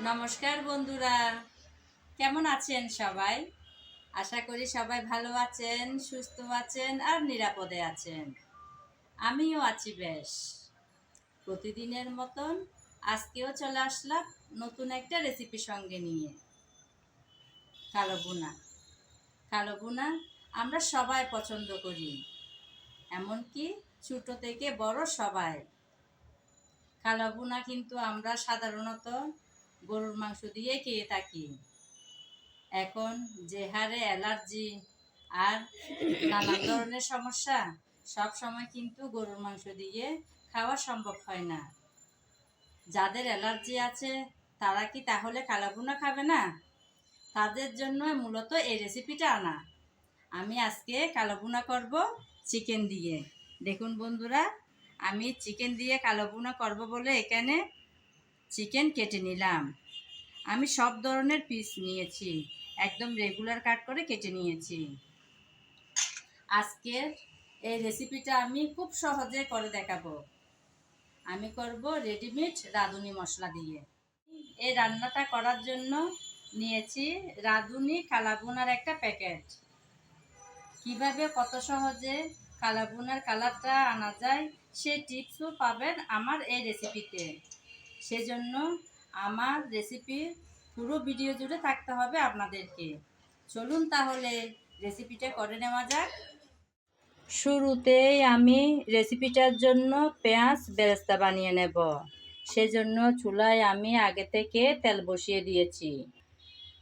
নমস্কার বন্ধুরা। কেমন আছেন সবাই? আশা করি সবাই ভালো আছেন, সুস্থ আছেন আর নিরাপদে আছেন। আমিও আছি বেশ। প্রতিদিনের মতন আজকেও চলে আসলাম নতুন একটা রেসিপি সঙ্গে নিয়ে। কালো বোনা কালো বোনা আমরা সবাই পছন্দ করি, এমনকি ছোট থেকে বড় সবাই। কালো বোনা কিন্তু আমরা সাধারণত গরুর মাংস দিয়ে খেয়ে থাকি। এখন যে হারে অ্যালার্জি আর নানা ধরনের সমস্যা, সব সময় কিন্তু গরুর মাংস দিয়ে খাওয়া সম্ভব হয় না। যাদের অ্যালার্জি আছে, তারা কি তাহলে কালাভুনা খাবে না? তাদের জন্য মূলত এই রেসিপিটা আনা। আমি আজকে কালোভুনা করব চিকেন দিয়ে। দেখুন বন্ধুরা, আমি চিকেন দিয়ে কালোভুনা করব বলে এখানে চিকেন কেটে নিলাম। আমি সব ধরনের পিস নিয়েছি, একদম রেগুলার কাট করে কেটে নিয়েছি। আজকের এই রেসিপিটা আমি খুব সহজে করে দেখাবো। আমি করব রেডিমেড রাঁধুনি মশলা দিয়ে। এই রান্নাটা করার জন্য নিয়েছি রাঁধুনি কালাবুনার একটা প্যাকেট কীভাবে কত সহজে কালাবুনার কালারটা আনা যায়, সেই টিপসও পাবেন আমার এই রেসিপিতে সেজন্য আমার রেসিপি পুরো ভিডিও জুড়ে থাকতে হবে আপনাদেরকে। চলুন তাহলে রেসিপিটা করে নেওয়া যাক। শুরুতেই আমি রেসিপিটার জন্য পেঁয়াজ বেরেস্তা বানিয়ে নেব। সেজন্য চুলায় আমি আগে থেকে তেল বসিয়ে দিয়েছি।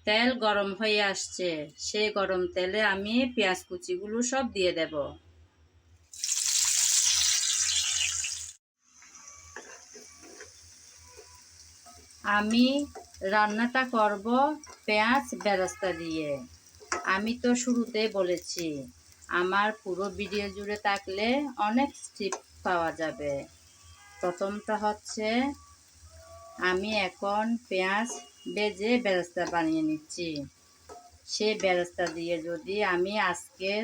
তেল গরম হয়ে আসছে। সেই গরম তেলে আমি পেঁয়াজ কুচিগুলো সব দিয়ে দেব। আমি রান্নাটা করব পেঁয়াজ বেরেস্তা দিয়ে। আমি তো শুরুতে বলেছি, আমার পুরো ভিডিও জুড়ে থাকলে অনেক স্টিপ পাওয়া যাবে। প্রথমটা হচ্ছে, আমি এখন পেঁয়াজ বেজে বেরেস্তা বানিয়ে নিচ্ছি। সেই বেরেস্তা দিয়ে যদি আমি আজকের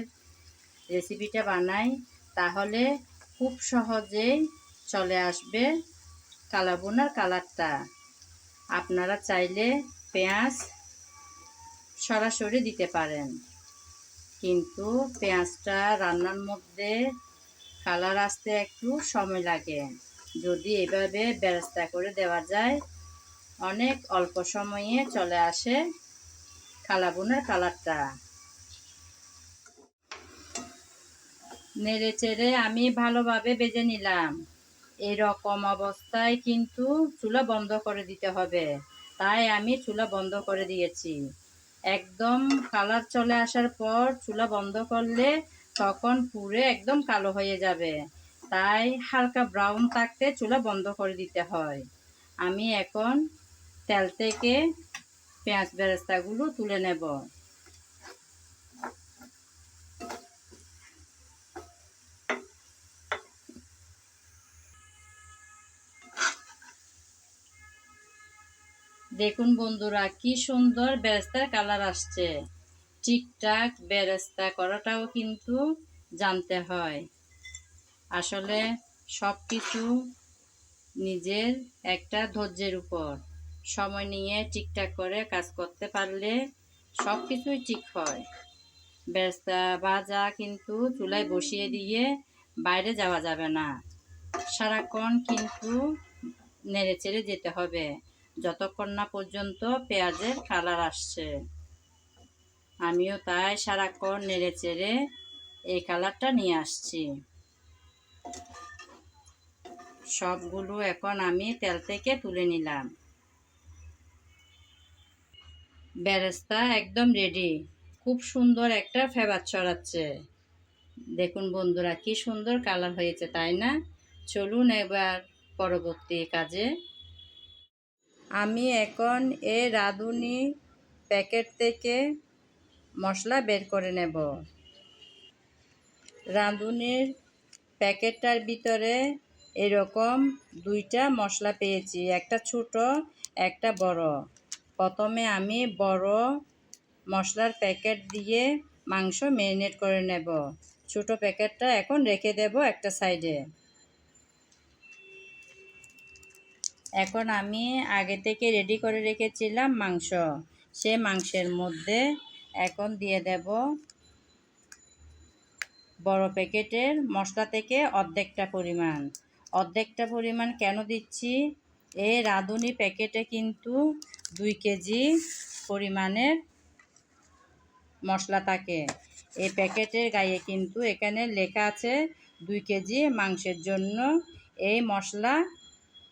রেসিপিটা বানাই, তাহলে খুব সহজেই চলে আসবে কালাবোনার কালারটা। আপনারা চাইলে পেঁয়াজ সরাসরি দিতে পারেন। কিন্তু পেঁয়াজটা রান্নার মধ্যে কালার আসতে একটু সময় লাগে। যদি এভাবে ব্যবস্থা করে দেওয়া যায়, অনেক অল্প সময়ে চলে আসে কালাবুনের কালারটা। নেড়ে চেড়ে আমি ভালোভাবে বেজে নিলাম। এরকম অবস্থায় কিন্তু চুলা বন্ধ করে দিতে হবে। তাই আমি চুলা বন্ধ করে দিয়েছি। একদম কালার চলে আসার পর চুলা বন্ধ করলে তখন পুরে একদম কালো হয়ে যাবে। তাই হালকা ব্রাউন থাকতে চুলা বন্ধ করে দিতে হয়। আমি এখন তেল থেকে পেঁয়াজ বেরেস্তাগুলো তুলে নেব। দেখুন বন্ধুরা, কি সুন্দর বেরেস্তার কালার আসছে। ঠিকঠাক বেরেস্তা করাটাও কিন্তু জানতে হয়। আসলে সব কিছু নিজের একটা ধৈর্যের উপর। সময় নিয়ে ঠিকঠাক করে কাজ করতে পারলে সব কিছুই ঠিক হয়। বেরেস্তা ভাজা কিন্তু চুলায় বসিয়ে দিয়ে বাইরে যাওয়া যাবে না। সারাক্ষণ কিন্তু নেড়ে চেড়ে যেতে হবে। যতক্ষণ না পর্যন্ত পেঁয়াজের কালার আসছে। আমিও তাই সারাক্ষণ নেড়ে চেড়ে এই কালারটা নিয়ে আসছি। সবগুলো এখন আমি তেল থেকে তুলে নিলাম। বেরেস্তা একদম রেডি খুব সুন্দর একটা ফেভার ছড়াচ্ছে। দেখুন বন্ধুরা, কি সুন্দর কালার হয়েছে, তাই না? চলুন এবার পরবর্তী কাজে আমি এখন এ রাঁধুনি প্যাকেট থেকে মশলা বের করে নেব। রাঁধুনির প্যাকেটটার ভিতরে এরকম দুইটা মশলা পেয়েছি, একটা ছোট, একটা বড়। প্রথমে আমি বড় মশলার প্যাকেট দিয়ে মাংস ম্যারিনেট করে নেব। ছোট প্যাকেটটা এখন রেখে দেব একটা সাইডে। এখন আমি আগে থেকে রেডি করে রেখেছিলাম মাংস। সে মাংসের মধ্যে এখন দিয়ে দেব বড় প্যাকেটের মশলা থেকে অর্ধেকটা পরিমাণ। অর্ধেকটা পরিমাণ কেন দিচ্ছি? এই রাঁধুনি প্যাকেটে কিন্তু দুই কেজি পরিমাণের মশলা থাকে। এই প্যাকেটের গায়ে কিন্তু এখানে লেখা আছে দুই কেজি মাংসের জন্য এই মশলা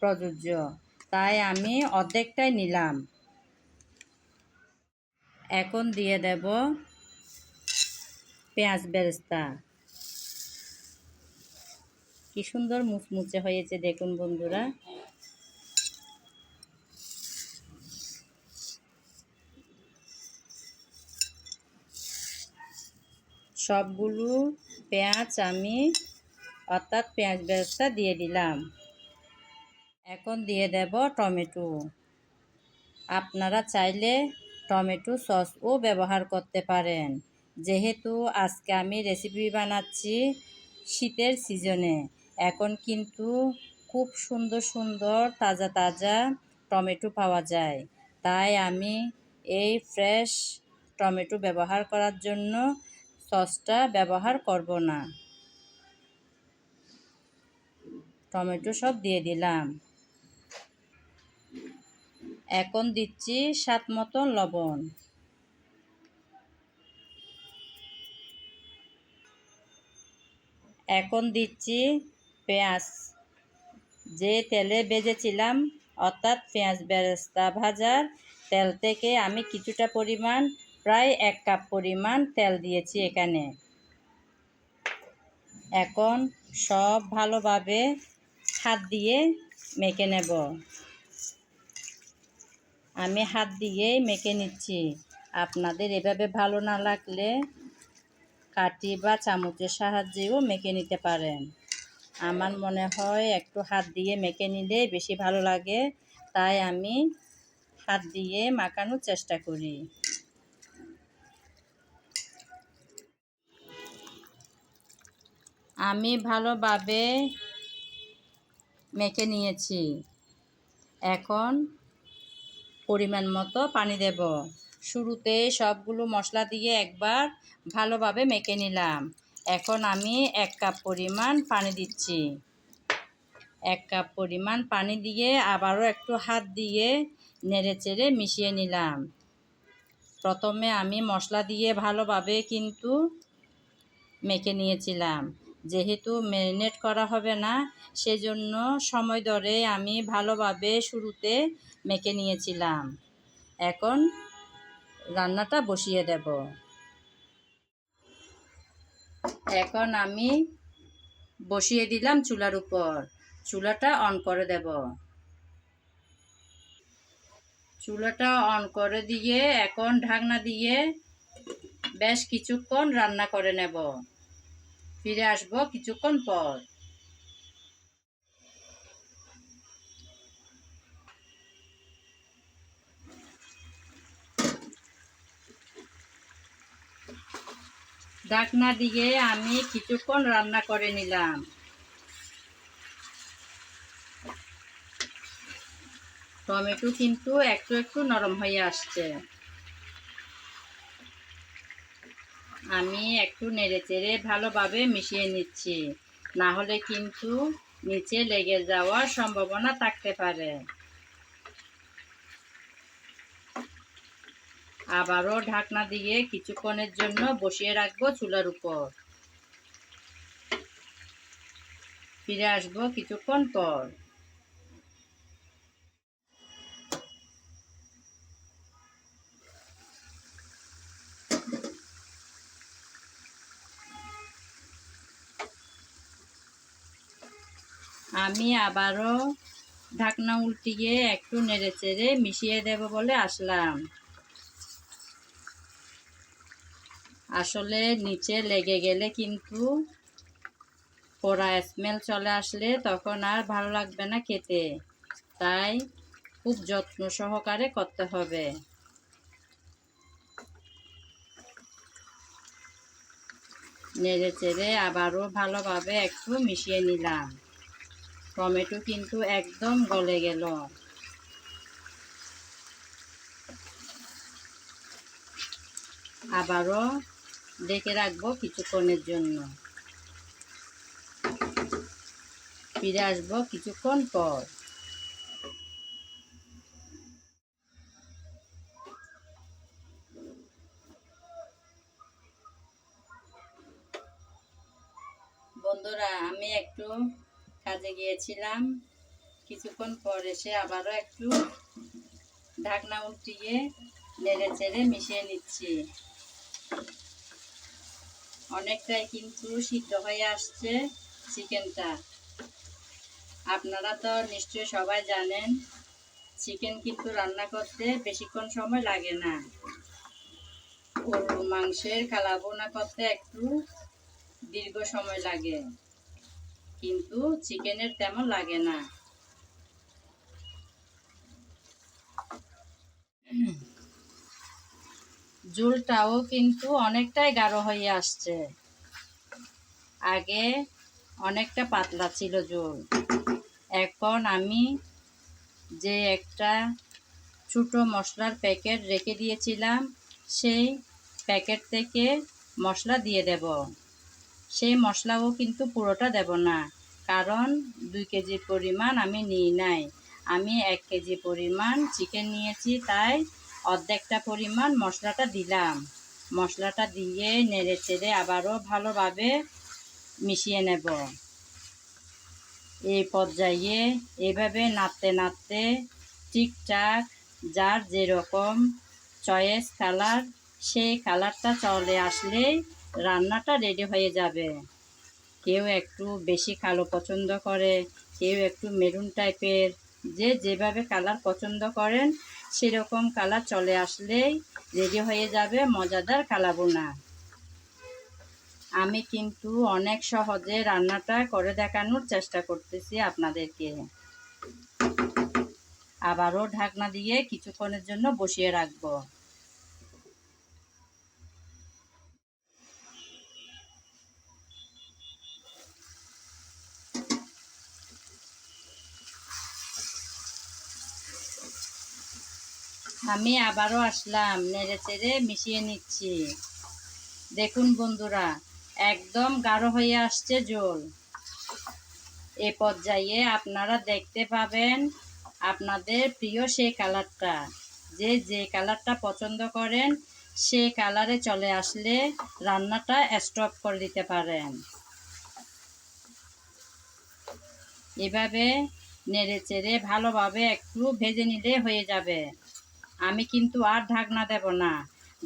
প্রযোজ্য। তাই আমি অর্ধেকটাই নিলাম। এখন দিয়ে দেব পেঁয়াজ বেরেস্তা। কি সুন্দর মুচমুচে হয়েছে দেখুন বন্ধুরা। সবগুলো পেঁয়াজ আমি অর্থাৎ পেঁয়াজ বেরেস্তা দিয়ে দিলাম। এখন দিয়ে দেব টমেটো। আপনারা চাইলে টমেটো সসও ব্যবহার করতে পারেন। যেহেতু আজকে আমি রেসিপি বানাচ্ছি শীতের সিজনে এখন কিন্তু খুব সুন্দর সুন্দর তাজা তাজা টমেটো পাওয়া যায়। তাই আমি এই ফ্রেশ টমেটো ব্যবহার করার জন্য সসটা ব্যবহার করব না। টমেটো সব দিয়ে দিলাম। এখন দিচ্ছি স্বাদ মতো লবণ। এখন দিচ্ছি পেঁয়াজ। যে তেলে ভেজেছিলাম অর্থাৎ পেঁয়াজ বেরেস্তা ভাজার তেল থেকে আমি কিছুটা পরিমাণ, প্রায় এক কাপ পরিমাণ তেল দিয়েছি এখানে। এখন সব ভালোভাবে হাত দিয়ে মেখে নেব। আমি হাত দিয়েই মেখে নিচ্ছি। আপনাদের এভাবে ভালো না লাগলে কাটি বা চামচের সাহায্যেও মেখে নিতে পারেন। আমার মনে হয় একটু হাত দিয়ে মেখে নিলে বেশি ভালো লাগে, তাই আমি হাত দিয়ে মাখানোর চেষ্টা করি। আমি ভালোভাবে মেখে নিয়েছি। এখন পরিমাণ মতো পানি দেব। শুরুতে সবগুলো মশলা দিয়ে একবার ভালোভাবে মেখে নিলাম। এখন আমি এক কাপ পরিমাণ পানি দিচ্ছি। এক কাপ পরিমাণ পানি দিয়ে আবারও একটু হাত দিয়ে নেড়ে চেড়ে মিশিয়ে নিলাম। প্রথমে আমি মশলা দিয়ে ভালোভাবে কিন্তু মেখে নিয়েছিলাম। যেহেতু ম্যারিনেট করা হবে না, সেজন্য সময় ধরে আমি ভালোভাবে শুরুতে মেখে নিয়েছিলাম। এখন রান্নাটা বসিয়ে দেব। এখন আমি বসিয়ে দিলাম চুলার উপর। চুলাটা অন করে দেব। চুলাটা অন করে দিয়ে এখন ঢাকনা দিয়ে বেশ কিছুক্ষণ রান্না করে নেব। ফিরে আসব কিছুক্ষণ পর। ঢাকনা দিয়ে আমি কিছুক্ষণ রান্না করে নিলাম। টমেটো কিন্তু একটু একটু নরম হয়ে আসছে। আমি একটু নেড়ে চেড়ে ভালোভাবে মিশিয়ে নিচ্ছি। না হলে কিন্তু নিচে লেগে যাওয়ার সম্ভাবনা থাকতে পারে। আবারও ঢাকনা দিয়ে কিছুক্ষণের জন্য বসিয়ে রাখব চুলার উপর। ফিরে আসব কিছুক্ষণ পর। আমি আবারও ঢাকনা উল্টিয়ে একটু নেড়ে চেড়ে মিশিয়ে দেব বলে আসলাম। আসলে নিচে লেগে গেলে কিন্তু পোড়া স্মেল চলে আসলে তখন আর ভালো লাগবে না খেতে। তাই খুব যত্ন সহকারে করতে হবে। নেড়ে চেড়ে আবারও ভালোভাবে একটু মিশিয়ে নিলাম। টমেটো কিন্তু একদম গলে গেল। আবারও ডেকে রাখব কিছুক্ষণের জন্য। ফিরে আসব কিছুক্ষণ পর। কাজে গিয়েছিলাম কিছুক্ষণ পর এসে আবারও একটু ঢাকনা উঠিয়ে নেড়ে চেড়ে মিশিয়ে নিচ্ছি। অনেকটাই কিন্তু সিদ্ধ হয়ে আসছে চিকেনটা। আপনারা তো নিশ্চয়ই সবাই জানেন, চিকেন কিন্তু রান্না করতে বেশিক্ষণ সময় লাগে না। গরু মাংসের কালাবোনা করতে একটু দীর্ঘ সময় লাগে। কিন্তু চিকেনের তেমন লাগে না। ঝোলটাও কিন্তু অনেকটাই গাঢ় হয়ে আসছে। আগে অনেকটা পাতলা ছিল ঝোল। এখন আমি যে একটা ছোটো মশলার প্যাকেট রেখে দিয়েছিলাম, সেই প্যাকেট থেকে মশলা দিয়ে দেব। সেই মশলাও কিন্তু পুরোটা দেব না। কারণ দুই কেজি পরিমাণ আমি নিই নাই। আমি এক কেজি পরিমাণ চিকেন নিয়েছি, তাই অর্ধেকটা পরিমাণ মশলাটা দিলাম। মশলাটা দিয়ে নেড়ে চেড়ে আবারও ভালোভাবে মিশিয়ে নেব। এই পর্যায়ে এভাবে নাড়তে নাড়তে ঠিকঠাক যার যেরকম চয়েস কালার সেই কালারটা চলে আসলেই রান্নাটা রেডি হয়ে যাবে। কেউ একটু বেশি কালো পছন্দ করে, কেউ একটু মেরুন টাইপের যে যেভাবে কালার পছন্দ করেন, সেরকম কালার চলে আসলেই রেডি হয়ে যাবে মজাদার কালাবোনা আমি কিন্তু অনেক সহজে রান্নাটা করে দেখানোর চেষ্টা করতেছি আপনাদেরকে। আবারও ঢাকনা দিয়ে কিছুক্ষণের জন্য বসিয়ে রাখব। আমি আবারও আসলাম, নেড়ে চেড়ে মিশিয়ে নিচ্ছি। দেখুন বন্ধুরা, একদম গাঢ় হয়ে আসছে জল। এ পর্যায়ে আপনারা দেখতে পাবেন আপনাদের প্রিয় সেই কালারটা। যে যে কালারটা পছন্দ করেন, সে কালারে চলে আসলে রান্নাটা স্টপ করে দিতে পারেন। এভাবে নেড়ে চেড়ে ভালোভাবে একটু ভেজে নিলে হয়ে যাবে। আমি কিন্তু আর ঢাকনা দেব না।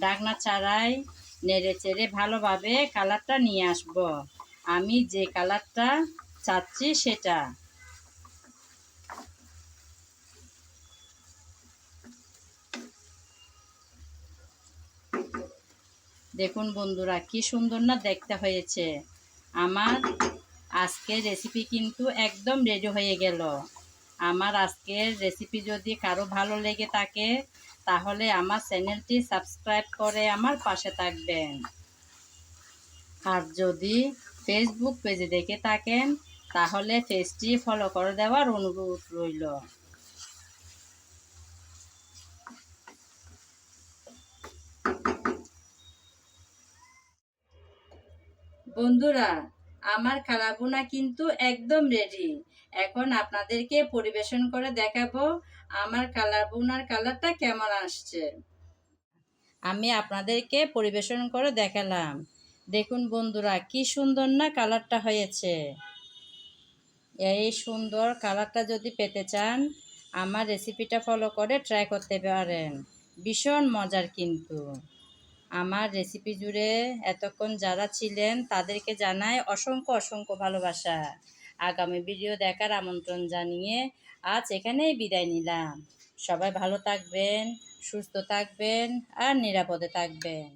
ঢাকনা ছাড়াই নেড়ে চেড়ে ভালোভাবে কালারটা নিয়ে আসব। আমি যে কালারটা চাচ্ছি সেটা। দেখুন বন্ধুরা, কি সুন্দর না দেখতে হয়েছে। আমার আজকের রেসিপি কিন্তু একদম রেডি হয়ে গেল। আমার আজকের রেসিপি যদি কারও ভালো লেগে থাকে, তাহলে আমার চ্যানেলটি সাবস্ক্রাইব করে আমার পাশে থাকবেন। আর যদি ফেসবুক পেজে দেখে থাকেন, তাহলে পেজটি ফলো করে দেওয়ার অনুরোধ রইল। বন্ধুরা, আমার কালাবুনা কিন্তু একদম রেডি এখন আপনাদেরকে পরিবেশন করে দেখাবো আমার কালার বোনার কালারটা কেমন আসছে। আমি আপনাদেরকে পরিবেশন করে দেখালাম। দেখুন বন্ধুরা, কি সুন্দর না কালারটা হয়েছে। এই সুন্দর কালারটা যদি পেতে চান, আমার রেসিপিটা ফলো করে ট্রাই করতে পারেন। ভীষণ মজার কিন্তু। আমার রেসিপি জুড়ে এতক্ষণ যারা ছিলেন, তাদেরকে জানাই অসংখ্য অসংখ্য ভালোবাসা। আগামী ভিডিও দেখার আমন্ত্রণ জানিয়ে আজ এখানেই বিদায় নিলাম। সবাই ভালো থাকবেন, সুস্থ থাকবেন আর নিরাপদে থাকবেন।